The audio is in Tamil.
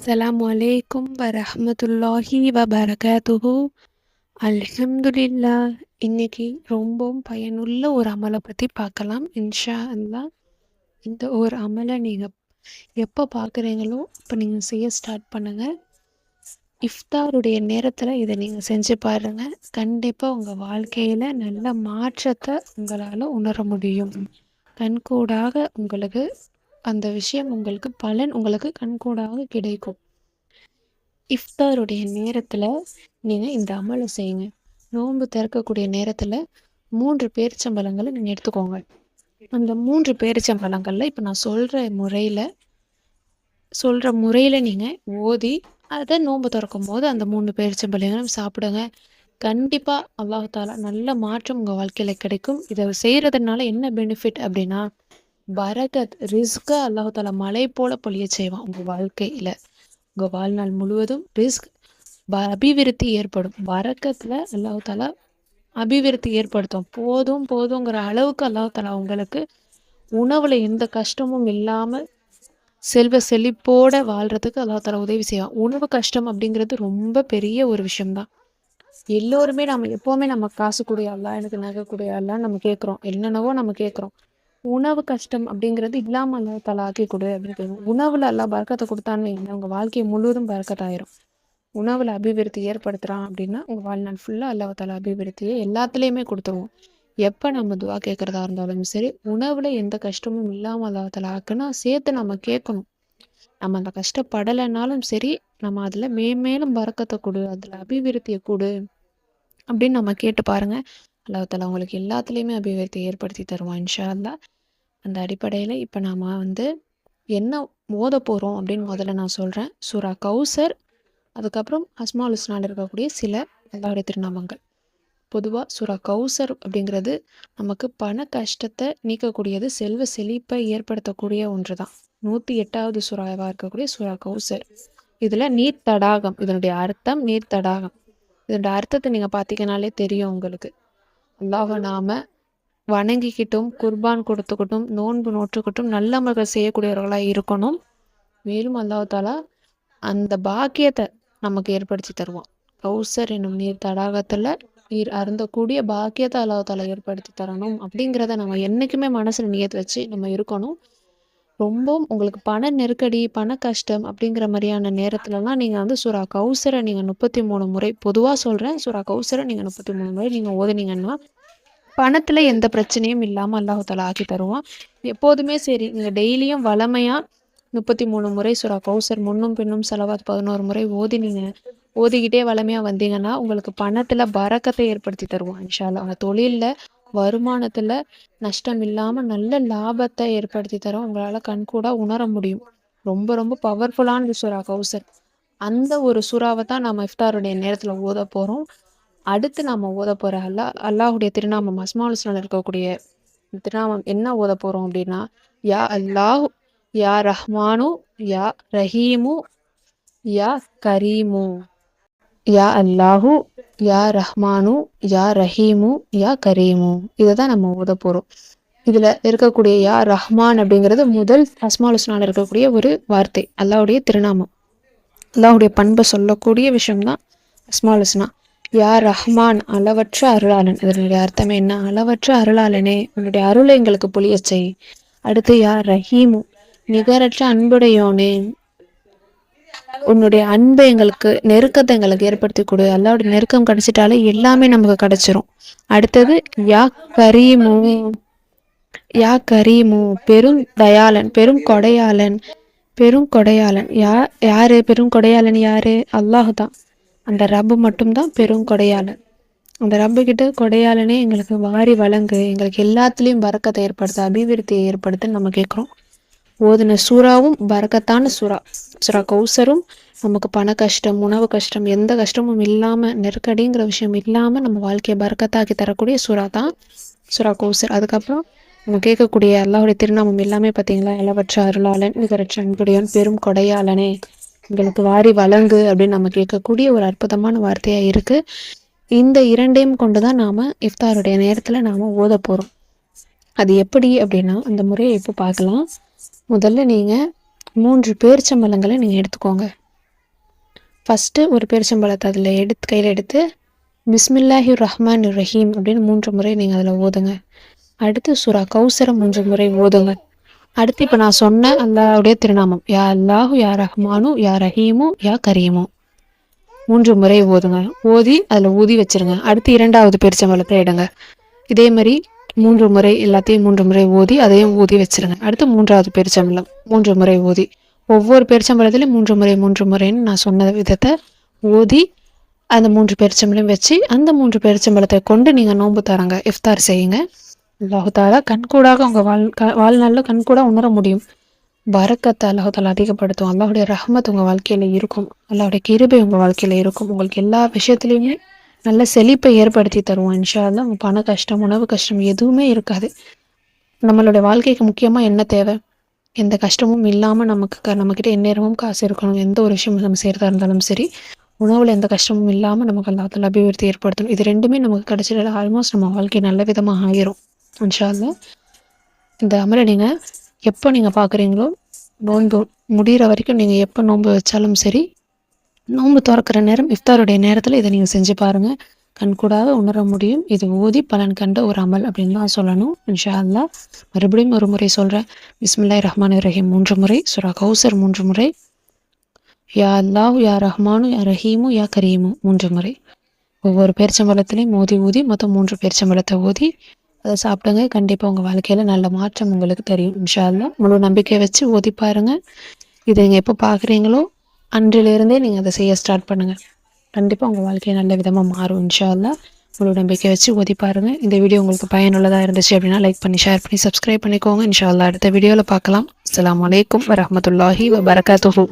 அஸ்ஸலாமு அலைக்கும் வரஹ்மத்துல்லாஹி வபரகாத்துஹு அல்ஹம்துலில்லா இன்னைக்கு ரொம்பவும் பயனுள்ள ஒரு அமலை பற்றி பார்க்கலாம். இன்ஷா அல்லா இந்த ஒரு அமலை நீங்கள் எப்போ பார்க்குறீங்களோ அப்போ நீங்கள் செய்ய ஸ்டார்ட் பண்ணுங்கள் இஃப்தாருடைய நேரத்தில் இதை நீங்கள் செஞ்சு பாருங்கள் கண்டிப்பாக உங்கள் வாழ்க்கையில் நல்ல மாற்றத்தை உங்களால் உணர முடியும். கண்கூடாக உங்களுக்கு அந்த விஷயம் உங்களுக்கு பலன் உங்களுக்கு கண்கூடாக கிடைக்கும். இஃப்தாருடைய நேரத்தில் நீங்கள் இந்த அமலை செய்யுங்க. நோன்பு திறக்கக்கூடிய நேரத்தில் மூன்று பேரிச்சம்பழங்களை நீங்கள் எடுத்துக்கோங்க. அந்த மூன்று பேரிச்சம்பழங்களில் இப்போ நான் சொல்கிற முறையில் சொல்கிற முறையில் நீங்கள் ஓதி அதை நோன்பு திறக்கும் போது அந்த மூணு பேரிச்சம்பழங்களும் சாப்பிடுங்க. கண்டிப்பாக அல்லாஹாலா நல்ல மாற்றம் உங்கள் வாழ்க்கையில் கிடைக்கும். இதை செய்கிறதுனால என்ன பெனிஃபிட் அப்படின்னா பரகத் ரிஸ்க அல்லாஹால மலை போல பொழிய செய்வான் உங்கள் வாழ்க்கையில். உங்கள் வாழ்நாள் முழுவதும் ரிஸ்க் ப அபிவிருத்தி ஏற்படும். வரக்கத்துல அல்லாஹால அபிவிருத்தி ஏற்படுத்தும். போதும் போதுங்கிற அளவுக்கு அல்லாஹால உங்களுக்கு உணவில் எந்த கஷ்டமும் இல்லாமல் செல்வ செழிப்போட வாழ்றதுக்கு அல்லாஹால உதவி செய்வான். உணவு கஷ்டம் அப்படிங்கிறது ரொம்ப பெரிய ஒரு விஷயம்தான். எல்லோருமே நம்ம எப்போவுமே நம்ம காசு கூடிய எனக்கு நகை கூடிய நம்ம கேட்குறோம் என்னென்னவோ நம்ம கேட்குறோம் உணவு கஷ்டம் அப்படிங்கிறது இல்லாமல் அல்லா தலா ஆக்கி கொடு அப்படின்னு உணவில் எல்லாம் பறக்கத்தை கொடுத்தான்னு வைங்க உங்கள் முழுவதும் பறக்கத்தாயிரும். உணவில் அபிவிருத்தி ஏற்படுத்துகிறான் அப்படின்னா உங்கள் வாழ்நாள் ஃபுல்லாக அல்லாஹ் தலா அபிவிருத்தியை எல்லாத்துலேயுமே கொடுத்துருவோம். எப்போ நம்ம துவா கேட்குறதா இருந்தாலும் சரி உணவில் எந்த கஷ்டமும் இல்லாமல் அல்லா தலா ஆக்குன்னா சேர்த்து நம்ம கேட்கணும். நம்ம அந்த கஷ்டப்படலைனாலும் சரி நம்ம அதில் மேன்மேலும் பறக்கத்தை கொடு அதில் அபிவிருத்தியை கொடு அப்படின்னு நம்ம கேட்டு பாருங்கள் அல்லாஹால உங்களுக்கு எல்லாத்துலேயுமே அபிவிருத்தி ஏற்படுத்தி தருவான் இன்ஷா அல்லா அந்த அடிப்படையில் இப்போ நாம் வந்து என்ன ஓத போகிறோம் அப்படின்னு முதல்ல நான் சொல்கிறேன் சுரா கௌசர் அதுக்கப்புறம் அஸ்மால் உஸ்னால் இருக்கக்கூடிய சில அல்லாவுடைய திருநாமங்கள். பொதுவாக சுரா கௌசர் அப்படிங்கிறது நமக்கு பண கஷ்டத்தை நீக்கக்கூடியது செல்வ செழிப்பை ஏற்படுத்தக்கூடிய ஒன்று தான் நூற்றி எட்டாவது சுறாவாக இருக்கக்கூடிய சுரா கௌசர். இதில் நீர் தடாகம் இதனுடைய அர்த்தம் நீர் தடாகம். இதனுடைய அர்த்தத்தை நீங்கள் பார்த்தீங்கனாலே தெரியும் உங்களுக்கு. அல்லாஹ நாம வணங்கிக்கிட்டும் குர்பான் கொடுத்துக்கிட்டும் நோன்பு நோற்றுக்கிட்டும் நல்லமர்கள் செய்யக்கூடியவர்களாக இருக்கணும். மேலும் அல்லாஹாலா அந்த பாக்கியத்தை நமக்கு ஏற்படுத்தி தருவான். கௌசர் என்னும் நீர் தடாகத்தில் நீர் அருந்தக்கூடிய பாக்கியத்தை அல்லாஹாலா ஏற்படுத்தி தரணும். அப்படிங்கிறத நம்ம என்றைக்குமே மனசில் நியத்து வச்சு நம்ம இருக்கணும். ரொம்பவும் உங்களுக்கு பண நெருக்கடி பண கஷ்டம் அப்படிங்கிற மாதிரியான நேரத்துலலாம் நீங்கள் வந்து சுறா கௌசரை நீங்கள் முப்பத்தி மூணு முறை பொதுவாக சொல்கிறேன் சுறா கௌசரை நீங்கள் முப்பத்தி மூணு முறை நீங்கள் ஓதுனீங்கன்னா பணத்தில் எந்த பிரச்சனையும் இல்லாமல் அல்லாஹால ஆக்கி தருவான். எப்போதுமே சரி நீங்கள் டெய்லியும் வளமையாக முப்பத்தி மூணு முறை சுறா கௌசர் முன்னும் பின்னும் செலவாத் பதினோரு முறை ஓதினீங்க. ஓதிக்கிட்டே வளமையாக வந்தீங்கன்னா உங்களுக்கு பணத்தில் பறக்கத்தை ஏற்படுத்தி தருவான் இன்ஷால்லா உங்கள் தொழிலில் வருமானத்தில் நஷ்டம் இல்லாமல் நல்ல லாபத்தை ஏற்படுத்தி தரும். உங்களால் கண்கூடாக உணர முடியும். ரொம்ப ரொம்ப பவர்ஃபுல்லான சுறா கௌசர். அந்த ஒரு சுறாவை தான் நம்ம இஃப்தாருடைய நேரத்தில் ஓத போகிறோம் அடுத்து நம்ம ஓத போகிற அல்லா அல்லாஹுடைய திருநாமம் அஸ்மாலுஸ்லால் இருக்கக்கூடிய திருநாமம் என்ன ஓத போகிறோம் அப்படின்னா யா அல்லாஹ் யா ரஹ்மானு யா ரஹீமு யா கரீமு. யா அல்லாஹு யா ரஹ்மானு யா ரஹீமு யா கரீமு. இதை தான் நம்ம ஓத போகிறோம் இதில் இருக்கக்கூடிய யா ரஹ்மான் அப்படிங்கிறது முதல் அஸ்மாலுஸ்னால் இருக்கக்கூடிய ஒரு வார்த்தை. அல்லாவுடைய திருநாமம். அல்லாவுடைய பண்பை சொல்லக்கூடிய விஷயம்தான் அஸ்மாலுஸ்னா யா ரஹ்மான் அளவற்ற அருளாளன். இதனுடைய அர்த்தம் என்ன? அளவற்ற அருளாளனே. உன்னுடைய அருளை எங்களுக்கு புளிய செய். அடுத்து யா ரஹீமு நிகரற்ற அன்புடையோனே. உன்னுடைய அன்பை எங்களுக்கு நெருக்கத்தை எங்களுக்கு ஏற்படுத்தி கொடு. அல்லாவோட நெருக்கம் கிடைச்சிட்டாலே எல்லாமே நமக்கு கிடைச்சிரும். அடுத்தது யா கரீமு யா கரீமு பெரும் தயாளன் பெரும் கொடையாளன் பெரும் கொடையாளன். யா யாரு? பெரும் கொடையாளன் யாரு? அல்லாஹு தான். அந்த ரப்பு மட்டும்தான் பெரும் கொடையாளன். அந்த ரப்பு கிட்ட கொடையாளனே எங்களுக்கு வாரி வழங்கு. எங்களுக்கு எல்லாத்துலேயும் வரக்கத்தை ஏற்படுத்த அபிவிருத்தியை ஏற்படுத்த நம்ம கேட்குறோம் ஓதுன சூறாவும் பறக்கத்தான சூறா சுறா கௌசரும் நமக்கு பண கஷ்டம் உணவு கஷ்டம் எந்த கஷ்டமும் இல்லாமல் நெருக்கடிங்கிற விஷயம் இல்லாமல் நம்ம வாழ்க்கையை பறக்கத்தாக்கி தரக்கூடிய சுறா தான் சுறா கௌசர். அதுக்கப்புறம் நம்ம கேட்கக்கூடிய அல்லாவுடைய திருநாமம் எல்லாமே பார்த்தீங்களா? இளவற்ற அருளாளன் நிகரற்ற அன்புடையன் பெரும் கொடையாளனே. எங்களுக்கு வாரி வழங்கு அப்படின்னு நம்ம கேட்கக்கூடிய ஒரு அற்புதமான வார்த்தையாக இருக்குது இந்த இரண்டையும் கொண்டு தான் நாம் இஃப்தாருடைய நேரத்தில் நாம் ஓத போகிறோம் அது எப்படி அப்படின்னா அந்த முறையை இப்போ பார்க்கலாம். முதல்ல நீங்கள் மூன்று பேரிச்சம்பழங்களை நீங்கள் எடுத்துக்கோங்க. ஃபஸ்ட்டு ஒரு பேரிச்சம்பழத்தை அதில் எடுத்து கையில் எடுத்து பிஸ்மில்லாஹி ரஹ்மான் ரஹீம் அப்படின்னு மூன்று முறை நீங்கள் அதில் ஓதுங்க. அடுத்து சுரா கௌசரம் மூன்று முறை ஓதுங்க. அடுத்து இப்போ நான் சொன்ன அல்லாவுடைய திருநாமம் யா அல்லாஹு யா ரஹ்மானு யா ரஹீமு யா கரீமு. மூன்று முறை ஓதுங்க. ஓதி அதில் ஊதி வச்சிருங்க. அடுத்து இரண்டாவது பேரிச்சம்பழத்தை எடுங்க. இதே மாதிரி மூன்று முறை எல்லாத்தையும் மூன்று முறை ஊதி அதையும் ஊதி வச்சிருங்க. அடுத்து மூன்றாவது பேரிச்சம்பழம் மூன்று முறை ஊதி. ஒவ்வொரு பேரிச்சம்பழத்துலையும் மூன்று முறை மூன்று முறைன்னு நான் சொன்ன விதத்தை ஊதி அந்த மூன்று பேரிச்சம்பழம் வச்சு அந்த மூன்று பேரிச்சம்பழத்தை கொண்டு நீங்கள் நோன்பு தராங்க இஃப்தார் செய்யுங்க. அல்லாஹாலா கண்கூடாக உங்கள் வாழ் வாழ்நாளில் கண்கூடாக உணர முடியும். வரக்கத்தை அல்லாஹால அதிகப்படுத்தும். அல்லாஹுடைய ரஹமத் உங்கள் வாழ்க்கையில் இருக்கும். அல்லாஹுடைய கிருபை உங்கள் வாழ்க்கையில் இருக்கும். உங்களுக்கு எல்லா விஷயத்துலையுமே நல்ல செழிப்பை ஏற்படுத்தி தருவோம் இன்ஷால்லாம் அல்லா பண கஷ்டம் உணவு கஷ்டம் எதுவுமே இருக்காது. நம்மளுடைய வாழ்க்கைக்கு முக்கியமாக என்ன தேவை? எந்த கஷ்டமும் இல்லாமல் நமக்கு க நம்மக்கிட்ட எந்நேரமும் காசு இருக்கணும். எந்த ஒரு விஷயம் நம்ம செய்கிறதா இருந்தாலும் சரி உணவில் எந்த கஷ்டமும் இல்லாமல் நமக்கு அல்லாத்தில் அபிவிருத்தி ஏற்படுத்தணும். இது ரெண்டுமே நமக்கு கிடச்சிட ஆல்மோஸ்ட் நம்ம வாழ்க்கை நல்ல விதமாக ஆகிரும் இன்ஷால்ல இந்த அமலை நீங்கள் எப்போ நீங்கள் பார்க்குறீங்களோ நோன்பு முடிகிற வரைக்கும் நீங்கள் எப்போ நோன்பு வச்சாலும் சரி நோன்பு திறக்கிற நேரம் இஃப்தாருடைய நேரத்தில் இதை நீங்கள் செஞ்சு பாருங்கள் கண்கூடாக உணர முடியும். இது ஊதி பலன் கண்ட ஒரு அமல் அப்படின்னு தான் சொல்லணும். இன்ஷா அல்லா மறுபடியும் ஒரு முறை சொல்கிறேன் பிஸ்மில்லாய் ரஹ்மான் ரஹீம். மூன்று முறை. சுரா கௌசர் மூன்று முறை. யா அல்லாஹ் யா ரஹ்மானு யா ரஹீமு யா கரீமு. மூன்று முறை. ஒவ்வொரு பேரிச்சம்பழத்துலேயும் மோதி ஊதி மொத்தம் மூன்று பேரிச்சம்பழத்தை ஊதி அதை சாப்பிடுங்க. கண்டிப்பாக உங்கள் வாழ்க்கையில் நல்ல மாற்றம் உங்களுக்கு தெரியும். இன்ஷா அல்லா முழு நம்பிக்கை வச்சு ஓதி பாருங்கள் இதை நீங்கள் எப்போ பார்க்குறீங்களோ அன்றிலிருந்தே நீங்கள் அதை செய்ய ஸ்டார்ட் பண்ணுங்கள் கண்டிப்பாக உங்கள் வாழ்க்கையை நல்ல விதமாக மாறும் இன்ஷா உங்களோட நம்பிக்கை வச்சு ஓதி பாருங்கள் இந்த வீடியோ உங்களுக்கு பயனுள்ளதாக இருந்துச்சு அப்படின்னா லைக் பண்ணி ஷேர் பண்ணி சப்ஸ்கிரைப் பண்ணிக்கோங்க. இன்ஷால்லா அடுத்த வீடியோவில் பார்க்கலாம். அஸ்லாம் வலைக்கம் வரமத்துல்லாஹி வபரகாத்துஹூ.